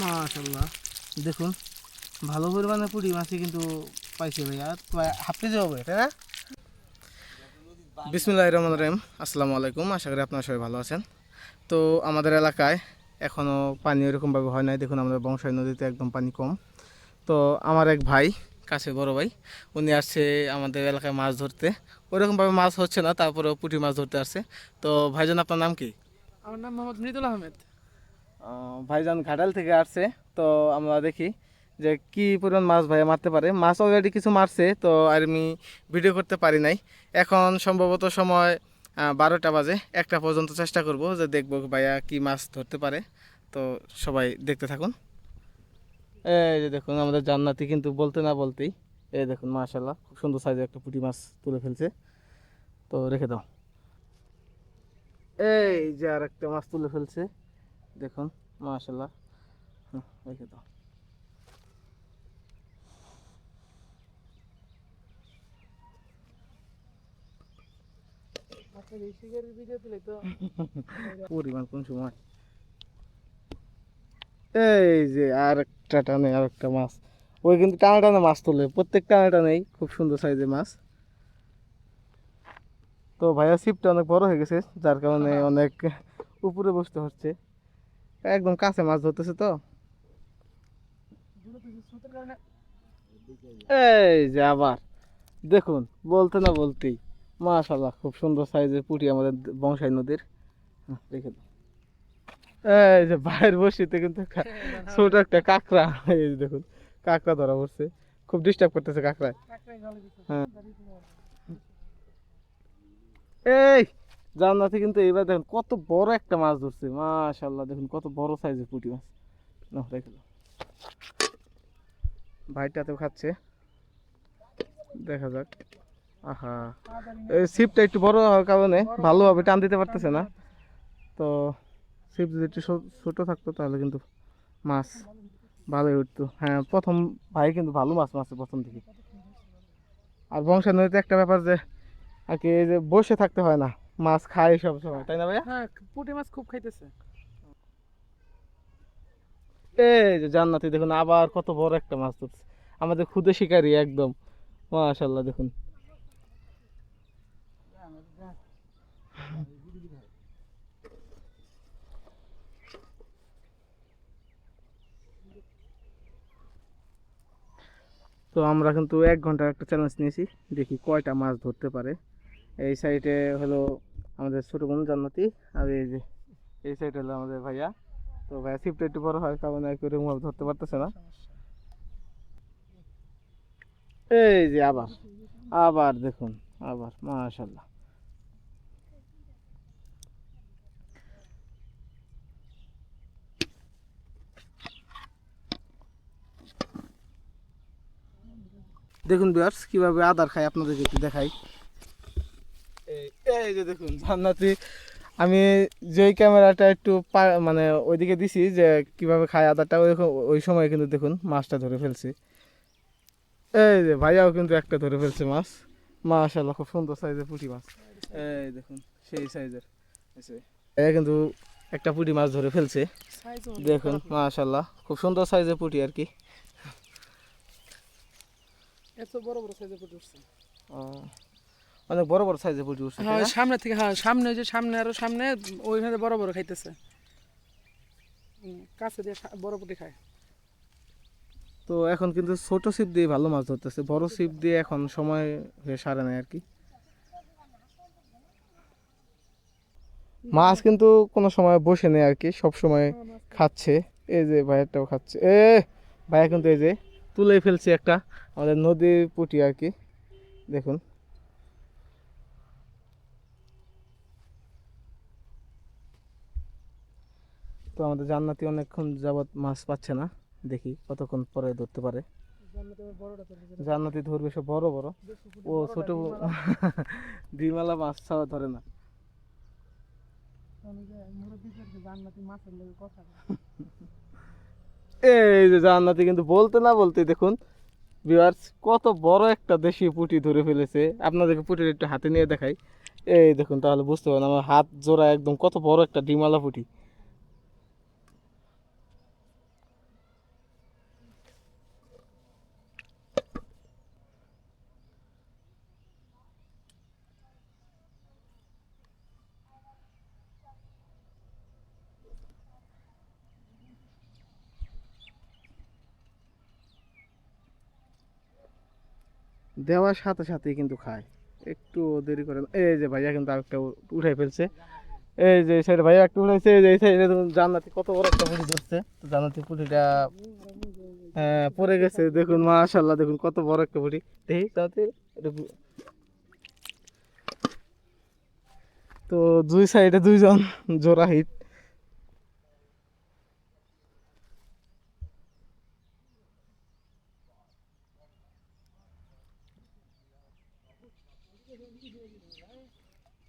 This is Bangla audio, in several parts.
মাশাল্লাহ দেখুন ভালো পরিমাণে পুঁটি মাছই কিন্তু পাইছে ভাইয়া। প্রায় হাফ কেজি হবে তাই না? বিসমুল্লাহ রহমান রহিম। আসসালামু আলাইকুম। আশা করি আপনারা সবাই ভালো আছেন। তো আমাদের এলাকায় এখনও পানি ওরকমভাবে হয় নাই। দেখুন আমাদের বংশাই নদীতে একদম পানি কম। তো আমার এক ভাই কাছে বড় ভাই উনি আসছে আমাদের এলাকায় মাছ ধরতে। ওইরকমভাবে মাছ হচ্ছে না তারপরেও পুঁটি মাছ ধরতে আসছে। তো ভাইজান আপনার নাম কি? আমার নাম মোহাম্মদ মৃদুল আহমেদ। আহ, ভাইজান ঘাটাল থেকে আসছে, তো আমরা দেখি যে কি পরিমাণ মাছ ভাইয়া মারতে পারে। মাছ অলরেডি কিছু মারছে, তো আর আমি ভিডিও করতে পারি নাই। এখন সম্ভবত সময় বারোটা বাজে, একটা পর্যন্ত চেষ্টা করব যে দেখব ভাইয়া কি মাছ ধরতে পারে। তো সবাই দেখতে থাকুন। এই যে দেখুন, আমাদের জান্নাতি কিন্তু বলতে না বলতেই, এই দেখুন মাশাল্লাহ খুব সুন্দর সাইজের একটা পুঁটি মাছ তুলে ফেলছে। তো রেখে দাও। এই যে আর একটা মাছ তুলে ফেলছে। দেখুন মাশাল্লাহ রেখে দাও। এই পরিমাণ কোন সময়? যে আর একটা টানে আর একটা মাছ। ওই কিন্তু টানা টানা মাছ তোলে। প্রত্যেক টানা টানেই খুব সুন্দর সাইজের মাছ। তো ভাইয়া সিপটা অনেক বড় হয়ে গেছে যার কারণে অনেক উপরে বসতে হচ্ছে। একদম কাছে মাছ ধরতেছে তো। এই যে আবার দেখুন বলতে না বলতেই মাশাল্লাহ খুব সুন্দর সাইজের পুটি আমাদের বংশাই নদীর। রেখে দাও এই যে বাইরের বসিতে কিন্তু ছোট একটা কাঁকড়া এই যে দেখুন কাঁকড়া ধরা পড়ছে। খুব ডিস্টার্ব করতেছে কাঁকড়ায়। হ্যাঁ। এই! জান্নাতে কিন্তু এবার দেখুন কত বড় একটা মাছ ধরছে। মাশাল্লাহ দেখুন কত বড় সাইজের পুঁটি মাছ। না দাও ভাইটাতেও খাচ্ছে। দেখা যাক। আহা। ছিপটা একটু বড় হওয়ার কারণে ভালোভাবে টান দিতে পারতেছে না। তো ছিপ যদি একটু ছোট থাকতো তাহলে কিন্তু মাছ ভালোই উঠতো। হ্যাঁ প্রথম ভাই কিন্তু ভালো মাছ মারছে প্রথম দিকে। আর বংশের নদীতে একটা ব্যাপার যে, আর কি এই যে বসে থাকতে হয় না। মাছ খায় সব সময় তাই না ভাইয়া? হ্যাঁ পুঁটি মাছ খুব খাইতেছে। এই যে জান্নাতি দেখুন আবার কত বড় একটা মাছ ধরছে। আমাদের খুদে শিকারি একদম। মাশাল্লাহ দেখুন। তো আমরা কিন্তু এক ঘণ্টার একটা চ্যালেঞ্জ নিয়েছি দেখি কয়টা মাছ ধরতে পারে। এই সাইডে হলো আমাদের ছোটো বোন জান্নাতি আর এই যে, এই সাইডে হলো আমাদের ভাইয়া। তো ভাইয়া ছিপটা একটু বড় হয়, কারণ কি ওরকমভাবে ধরতে পারতেছে না। এই যে আবার আবার দেখুন, আবার মাশাল্লাহ দেখুন বিয়ার্স কীভাবে আদার খাই আপনাদেরকে একটু দেখাই। এই এই যে দেখুন জান্নাতি। আমি যেই ক্যামেরাটা একটু মানে ওইদিকে দিছি যে কীভাবে খায় আদারটা ওই ওই সময় কিন্তু দেখুন মাছটা ধরে ফেলছি। এই যে ভাইয়াও কিন্তু একটা ধরে ফেলছে মাছ। মাশাল্লাহ খুব সুন্দর সাইজের পুঁটি মাছ। এই দেখুন সেই সাইজের। এ কিন্তু একটা পুঁটি মাছ ধরে ফেলছে। দেখুন মাশাল্লাহ খুব সুন্দর সাইজের পুঁটি আর কি। এত বড় বড় সাইজের পুঁটি উঠছে। ও, অনেক বড় বড় সাইজের পুঁটি উঠছে হ্যাঁ সামনে থেকে হ্যাঁ সামনে যে সামনে আরও সামনে ওইখানে বড় বড় খাইতেছে। কাছে দিয়ে বড় পুঁটি খায়। তো এখন কিন্তু ছোট ছিপ দিয়ে ভালো মাছ ধরতেছে বড় ছিপ দিয়ে এখন সময় হয়ে সারে নাই আর কি। মাছ কিন্তু কোনো সময় বসে নেই আর কি সব সময় খাচ্ছে। এই যে ভাইয়ারটাও খাচ্ছে। এ ভাইয়া কিন্তু এই যে তুলে ফেলছে একটা আমাদের নদীর পুটি আর কি দেখুন। তো আমাদের জান্নাতি অনেকক্ষণ যাবত মাছ পাচ্ছে না। দেখি কতক্ষণ পরে ধরতে পারে। জান্নাতি ধরবে সব বড় বড়। ও ছোট ডিমালা মাছ ছাড়া ধরে না। এই যে জান্নাতি কিন্তু বলতে না বলতে দেখুন ভিউয়ার্স কত বড় একটা দেশি পুঁটি ধরে ফেলেছে। আপনাদেরকে পুঁটির একটু হাতে নিয়ে দেখাই। এই দেখুন, তাহলে বুঝতে পারেন আমার হাত জোড়া একদম কত বড় একটা ডিমালা পুঁটি। দেওয়ার সাথে সাথেই কিন্তু খায়। একটু দেরি করে এই যে ভাইয়া কিন্তু আরেকটা উঠাই ফেলছে। এই যে সাইডে ভাইয়া একটা উঠাইছে। এই যে এই সাইডে জান্নাতি কত বড় একটা পুঁটি ধরছে। জান্নাতি হ্যাঁ পড়ে গেছে। দেখুন মাশাল্লাহ দেখুন কত বড় একটা পুঁটি। দেখি এটা তো দুই সাইডে দুইজন জোড়া হিট।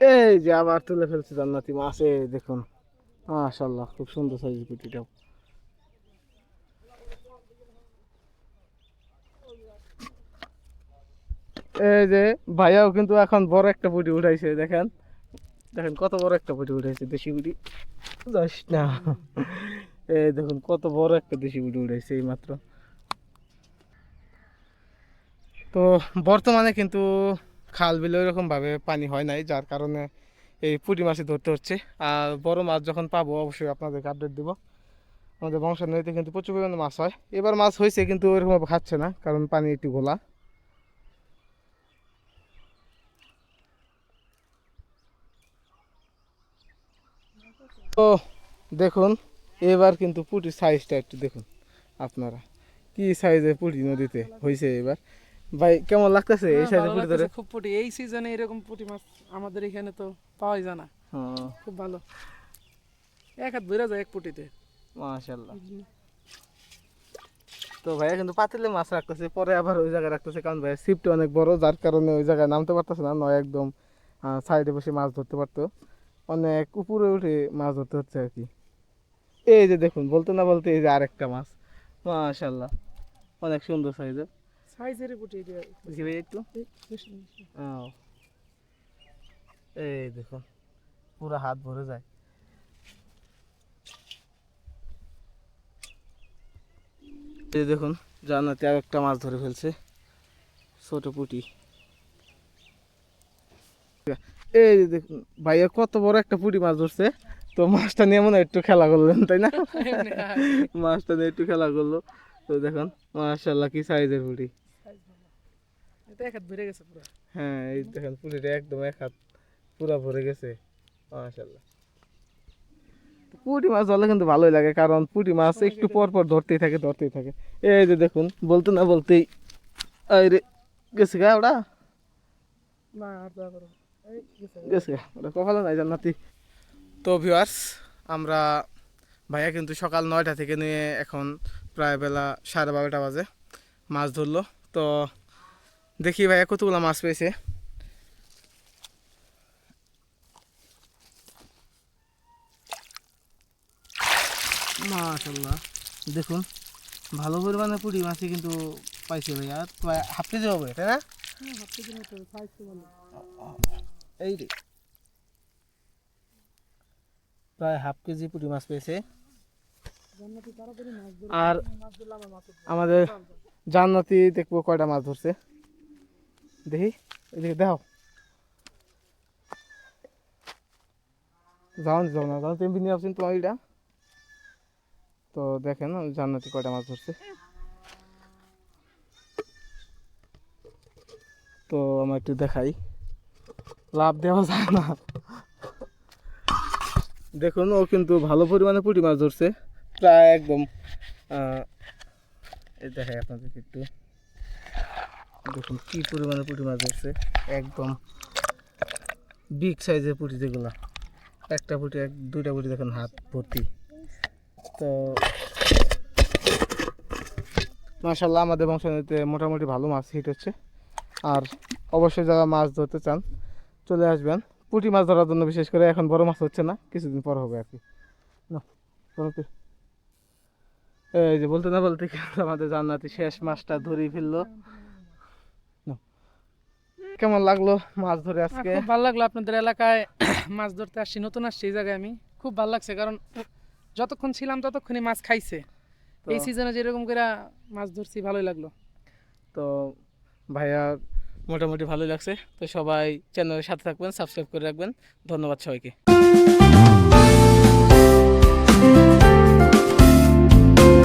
এই যে আবার তুলে ফেলছে জান্নাতি মাছ এই দেখুন। মাশাল্লাহ খুব সুন্দর সাইজ পুঁটিটাও এই যে ভাইয়াও কিন্তু এখন বড় একটা পুঁটি উঠাইছে, দেখেন। দেখেন কত বড় একটা পুঁটি উঠাইছে, দেশি পুঁটি। যাস না। এই দেখুন কত বড় একটা দেশি পুঁটি উঠাইছে এই মাত্র তো বর্তমানে কিন্তু খাল বিলে ওইরকম ভাবে পানি হয় নাই, যার কারণে এই পুঁটি মাছই ধরতে হচ্ছে। আর বড় মাছ যখন পাবো, অবশ্যই আপনাদেরকে আপডেট দিব। আমাদের বংশ নদীতে কিন্তু প্রচুর পরিমাণে মাছ হয়। এবার মাছ হয়েছে কিন্তু ওইরকম ভাবে খাচ্ছে না, কারণ পানি একটু ঘোলা। তো দেখুন, এবার কিন্তু পুঁটির সাইজটা একটু দেখুন আপনারা। কি সাইজের পুঁটি নদীতে হয়েছে এবার? ভাই কেমন লাগতেছে এই হ্যাঁ, সাইজের ভালো পুঁটি ধরে খুব পুটি। এই সিজনে এরকম পুটি মাছ আমাদের এখানে তো পাওয়াই যায় না। হ্যাঁ। খুব ভালো। এক হাত বেড়ে যায় এক পুটিতে। মাশাল্লাহ তো ভাইয়া কিন্তু পাতিলে মাছ রাখতেছে পরে আবার ওই জায়গায় রাখতেছে। কারণ ভাইয়া সিপটা অনেক বড় যার কারণে ওই জায়গায় নামতে পারতেছে না। নয় একদম সাইডে বসে মাছ ধরতে পারতো। অনেক উপরে উঠে মাছ ধরতে হচ্ছে আর কি। এই যে দেখুন বলতে না বলতে এই যে আরেকটা মাছ। মাশাল্লাহ অনেক সুন্দর সাইজের সাইজের। দেখি একটু। এই, দেখুন পুরো হাত ভরে যায়। এই দেখুন জানাতে আর একটা মাছ ধরে ফেলছে ছোট পুটি। এই দেখুন ভাইয়া কত বড় একটা পুটি মাছ ধরছে। তো মাছটা নিয়ে মনে একটু খেলা করলেন তাই না? মাছটা নিয়ে একটু খেলা করল। তো দেখুন মাশাল্লাহ কি সাইজের পুটি। এটা এক হাত বেড়ে গেছে পুরো। হ্যাঁ এই দেখেন পুরিটা একদম এক হাত পুরা ভরে গেছে। মাশাল্লাহ পুঁটি মাছ ধরলে কিন্তু ভালোই লাগে কারণ পুঁটি মাছ একটু পর পর। ধরতেই থাকে ধরতেই থাকে। এই যে দেখুন বলতে না বলতেই এই রে গেছে গা আর এই, গেছে। ওটা কপালে নাই জান্নাতি। তো ভিউয়ার্স আমরা ভাইয়া কিন্তু সকাল নয়টা থেকে নিয়ে এখন প্রায় বেলা সাড়ে বারোটা বাজে মাছ ধরলো। তো দেখি ভাইয়া কতগুলো মাছ পেয়েছে। মাশাল্লাহ দেখুন ভালো পরিমাণে পুঁটি মাছই কিন্তু পাইছে ভাইয়া। প্রায় হাফ কেজি হবে তাই না? হ্যাঁ। এই রে প্রায় হাফ কেজি পুঁটি মাছ পেয়েছে। জান্নাতি তাড়াতাড়ি মাছ ধরে আর আমাদের জান্নাতি দেখব কয়টা মাছ ধরছে। দেখি, এদিকে দেখো যাও যাও না, যাও, তুমি নিয়ে আসছেন তোমার এটা তো দেখেন জান্নাতি কয়টা মাছ ধরছে। তো আমার একটু দেখাই। লাভ দেওয়া যায় না। দেখুন, ও কিন্তু ভালো পরিমাণে পুঁটি মাছ ধরছে। প্রায় একদম দেখাই আপনাদেরকে একটু। দেখুন কি পরিমাণে পুঁটি মাছ ধরছে। একদম বিগ সাইজের পুঁটি যেগুলা। একটা পুঁটি এক, দুইটা পুঁটি দেখুন হাত ভর্তি। তো মাশাল্লাহ আমাদের বংশনীতে মোটামুটি ভালো মাছ হিট হচ্ছে। আর অবশ্যই যারা মাছ ধরতে চান, চলে আসবেন। পুঁটি মাছ ধরার জন্য বিশেষ করে এখন বড় মাছ হচ্ছে না, কিছুদিন পর হবে আর কি। এই যে বলতে না বলতে আমাদের জান্নাতি শেষ মাছটা ধরেই ফেলল। কেমন লাগল মাছ ধরে আজকে? খুব ভালো লাগল আপনাদের এলাকায় মাছ ধরতে আসছি নতুন আসছি এই জায়গায় আমি। খুব ভালো লাগছে কারণ যতক্ষণ ছিলাম ততক্ষণই মাছ খাইছে। এই সিজনে যেরকম করে মাছ ধরছি ভালোই লাগল। তো ভাইয়া মোটামুটি ভালোই লাগছে। তো সবাই চ্যানেলের সাথে থাকবেন সাবস্ক্রাইব করে রাখবেন। ধন্যবাদ সবাইকে।